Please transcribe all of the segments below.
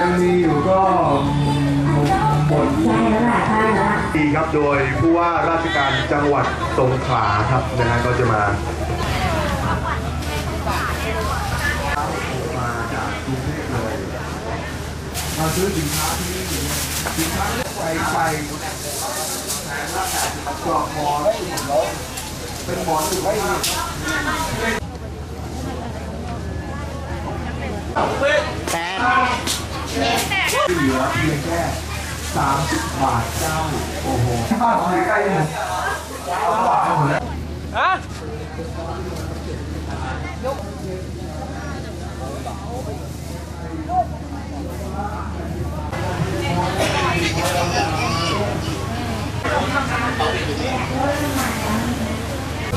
ยังมีอยู่ก็หมดใช่แล้วล่ะใช่แล้วดีครับโดยผู้ว่าราชการจังหวัดสงขลาครับนะฮะก็จะมามาจากกรุงเทพเลยมาซื้อสินค้าที่นี่สินค้าไปไปแผงละแปดสิบกว่าหมอนเป็นหมอนหรือไม่ที่เหลื อเพียงแค่สามสิบบาทเจ้า โอ้โหบ้านของใกล้เลยเอาหวานหมดแล้ว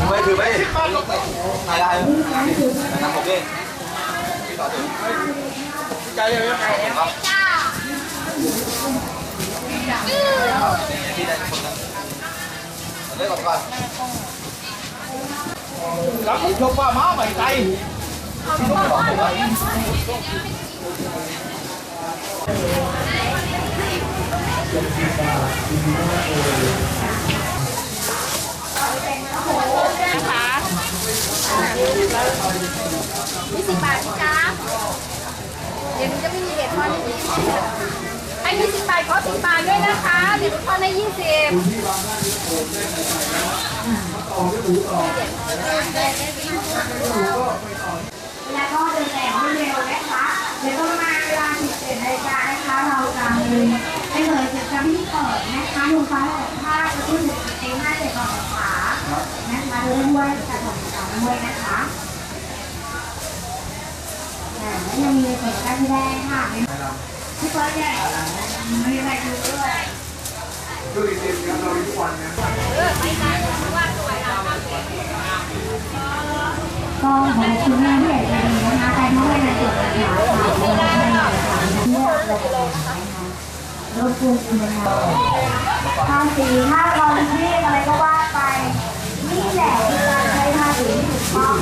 ไม่คือไม่ไม่ได้นะครับผมเองใจเลยใจเองครับที่ได้คนละเล่นก่อนก่อน รับผมชกว่าม้าใหม่ใจยี่สิบบาทพี่จ๊ะเดี๋ยวหนูจะไม่มีเหตุผลให้ ยี่สิบให้ยี่สิบบาทขอสิบบาทด้วยนะคะ เดี๋ยวหนูทอนให้ยี่สิบแล้วก็เดินแต่งให้เร็วนะคะเดี๋ยวต้องมาเวลา17นาฬิกานะคะเราจะมีให้เลยจะจะไม่เปิดนะคะดูฟ้าหลอกผ้าจะขึ้นถึงเองห้าเจ็ดก่อนขานะคะเรื่องด้วยจัดของต่างด้วยนะคะแล้วยังมีเปิดการแสดงค่ะ พี่เฟิร์สเนี่ยมีอะไรดูด้วยช่วยเต็มกันเราทุกวันนะก็ขอบคุณแม่ผู้ใหญ่ใจดีนะคะใครที่ไม่ได้จดนะคะฝากไว้ให้นะคะเลือกเราเยนะรถปูนนะคะภาษีค่าครองชีพอะไรก็ว่าไป นี่แหละคือการใช้ภาษีถูกต้อง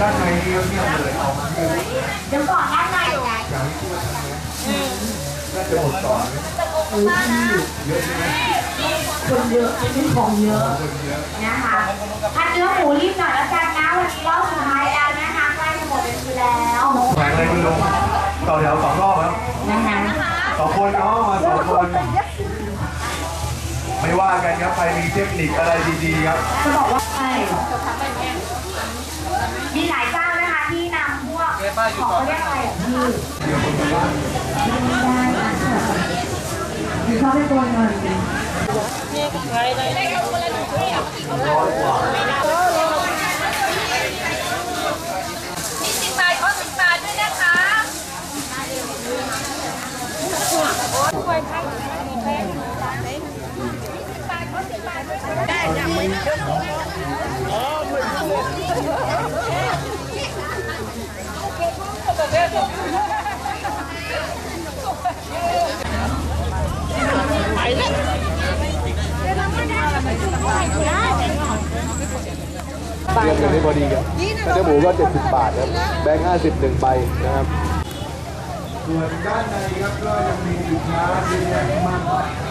ด้านในเงียบเงียบเลยเอามาให้เดี๋ยวก่อนด้านในอย่าง จะหมดก่อนคนเยอะซื้อของเยอะนะคะถ้าเนื้อหมูรีบหน่อยแล้วกันนะวันนี้รอบสุดท้ายแล้วนะคะใกล้จะหมดเป็นทีแล้วแข่งอะไรคุณลุงต่อแถวสองรอบครับนะคะสองคนเนาะมาสองคนไม่ว่ากันครับใครมีเทคนิคอะไรดีๆครับจะบอกว่าใช่มีหลายเจ้านะคะที่นำพวกของเขาเรียกอะไรอะพี่ได้ค่ะคือเขาเป็นตัวเงินยี่สิบบาทขอสิบบาทด้วยนะคะได้จ้ะมือเรียนกันได้ พอดีครับแต่เนื้อหมูก็ 70 บาทครับ แบงค์50หนึ่งใบนะครับ ส่วนด้านในครับก็ยังมีสินค้าเยอะแยะมากมาย